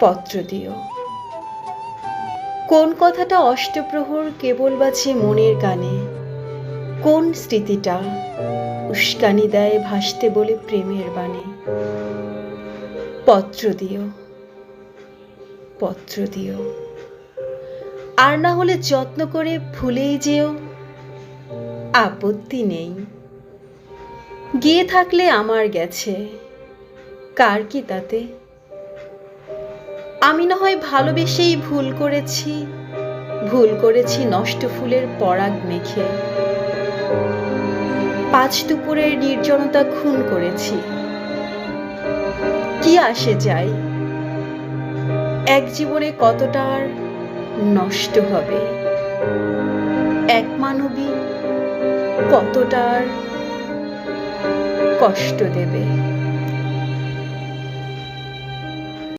পত্র দিও। কোন কথাটা অষ্টপ্রহর কেবল বাজে মনের কানে, কোন স্মৃতিটা উস্কানি দেয় ভাসতে বলে প্রেমের বাণী। পত্র দিও পত্র দিও। আর না হলে যত্ন করে ভুলেই যেও, আপত্তি নেই। গিয়ে থাকলে আমার গেছে, কার কি তাতে আমি না হয় ভালোবেসেই ভুল করেছি। ভুল করেছি নষ্ট ফুলের পরাগ মেখে। পাঁচ দুপুরের নির্জনতা খুন করেছি। কি আসে যায়? এক জীবনে কতটা আর নষ্ট হবে? এক মানবী কতটা আর কষ্ট দেবে?